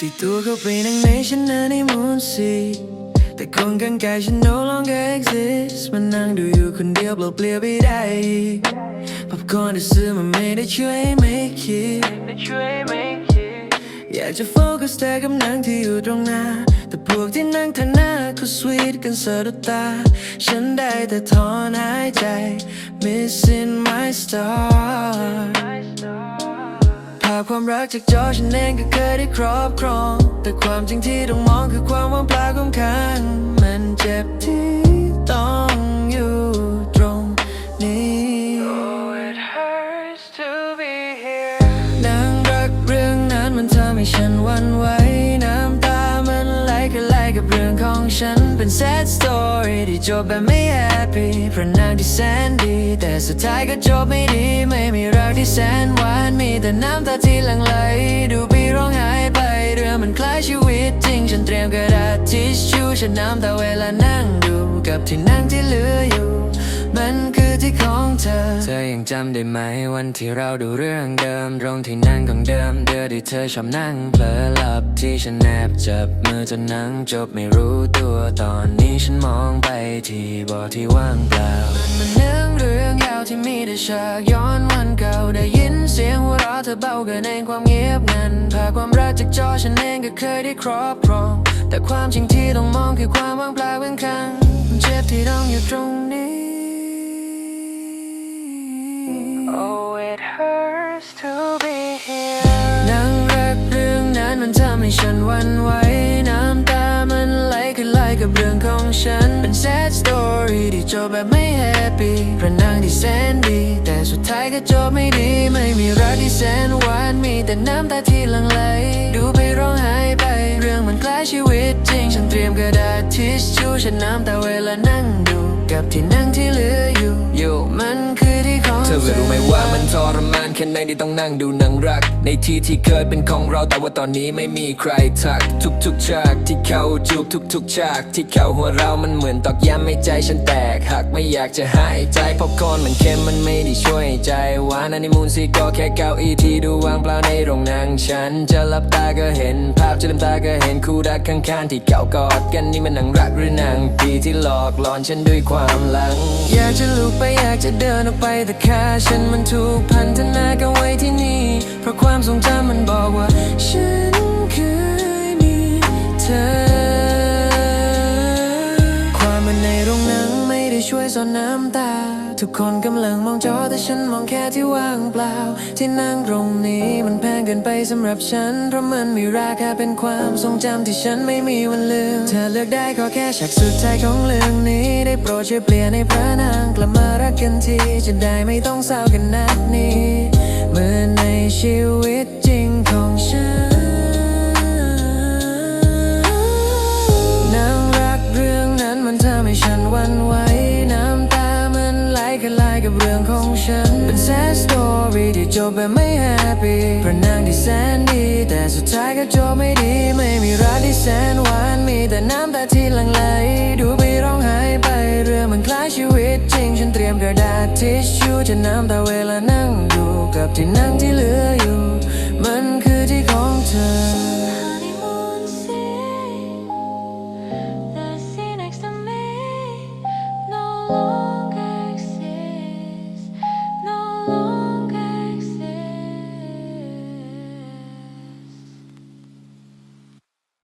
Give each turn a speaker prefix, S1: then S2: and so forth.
S1: ที่ตัวเขาไปนั่งในฉันนั้นในมูนซีแต่คนข้างกายฉัน no longer exist มันนั่งดูอยู่คนเดียวเปล่าเปลี่ยวไปได้พับคอนที่ซื้อมันไม่ได้ช่วยไม่คิดอยากจะโฟกัสแต่กับหนังที่อยู่ตรงหน้า แต่พวกที่นั่งทางหน้าเขาสวีทกันสะดุดตา ฉันได้แต่ถอนหายใจ missing my star าพความรักจากจอฉันเองก็เคยได้ครอบครอง แต่ความจริงที่ต้องมองคือความว่างเปล่าของข้างมันเจ็บที่ต้องอยู่ตรงนี้ Oh, it hurts to be here นางรักเรื่องนั้นมันทำให้ฉันหวันไหว ฉันเป็น sad story ที่จบแบบไม่ happy เพราะนางที่แสนดี แต่สุดท้ายก็จบไม่ดี ไม่มีรักที่แสนหวาน มีแต่น้ำตาที่หลั่งไหล ดูปีร้องไห้ไป เรื่องมันคล้ายชีวิตจริง ฉันเตรียมกระดาษทิชชู่ฉันน้ำตาเวลานั่งดูกับที่นั่ง จำได้ไหมวันที่เราดูเรื่องเดิมตรงที่นั่งของเดิมเดือที่เธอชอบนั่งเผลอหลับที่ฉันแนบจับมือจนหนังจบไม่รู้ตัวตอนนี้ฉันมองไปที่บาะที่ว่างเปล่ามันเนื่องเรื่องยาวที่มีแต่ฉากย้อนวันเก่าได้ยินเสียงหัวเราะเธอเบาเกินในความเงียบนั้นภาความรักจากจอฉันเองก็เคยได้ครอบครองแต่ความจริงที่ต้องมองคือความว่างเปล่าเพียงข้างเจ็บที่ต้องอยู่ตรงนี้ นังรักเรื่องนั้นมันทำให้ฉันหวันไหวน้ำตามันไหลขึ้นไหลกับเรื่องของฉัน เป็น sad story ที่จบแบบไม่ happy เพราะนางที่แสนดี แต่สุดท้ายก็จบไม่ดี ไม่มีรักที่แสนหวานมีแต่น้ำตาที่หลั่งไหล ดูไปร้องไห้ไป เรื่องมันคล้ายชีวิตจริง ฉันเตรียมกระดาษทิชชู่ฉันน้ำตาเวลานั่งดู กับที่นั่งที่เหลืออยู่อยู่มันคือที่ของ
S2: เธอไม่รู้ไหมว่ามันทรมาน แค่ไหนที่ต้องนั่งดูหนังรัก ในที่ที่เคยเป็นของเราแต่ว่าตอนนี้ไม่มีใครทัก ทุกๆฉากที่เขาจูบทุกๆฉาก ที่เขาหัวเรามันเหมือนตอกย้ำให้ใจฉันแตกหักไม่อยากจะหายใจพราะคอนมันเค็มมันไม่ได้ช่วยใจหวานอันนี้มูนซีก็แค่เก้าอี้ที่ดูว่างเปล่าในโรงหนังฉันจะหลับตาก็เห็น ภาพจะลืมตาก็เห็นคู่รักข้างๆที่เขากอดกันนี่มันหนังรักหรือหนังผี หลอกหลอนฉันด้วยความหลัง
S1: อยากจะลุกไปอยากจะเดินออกไปแต่ขาฉันมันถูกพันธนากันไว้ที่นี่ เพราะความทรงจำ ช่วยซ่อนน้ำตา ทุกคนกำลังมองจอแต่ฉันมองแค่ที่ว่างเปล่า ที่นั่งตรงนี้มันแพงเกินไปสำหรับฉัน เพราะมันมีราคาเป็นความทรงจำที่ฉันไม่มีวันลืม เธอเลือกได้ขอแค่ฉากสุดท้ายของเรื่องนี้ ได้โปรดช่วยเปลี่ยนให้พระนางกลับมารักกันที จะได้ไม่ต้องเศร้ากันนักนี้ เหมือนในชีวิต กับเรื่องของฉัน เป็น sad story ที่จบแบบไม่แฮปปี้พระนางที่แสนดี แต่สุดท้ายก็จบไม่ดี ไม่มีรักที่แสนหวานมีแต่น้ำตาที่หลั่งไหล ดูไปร้องไห้ไปเรื่องมันคล้ายชีวิตจริง ฉันเตรียมกระดาษทิชชู่จะน้ำตาเวลานั่งดูกับที่นั่งที่เหลืออยู่ มัน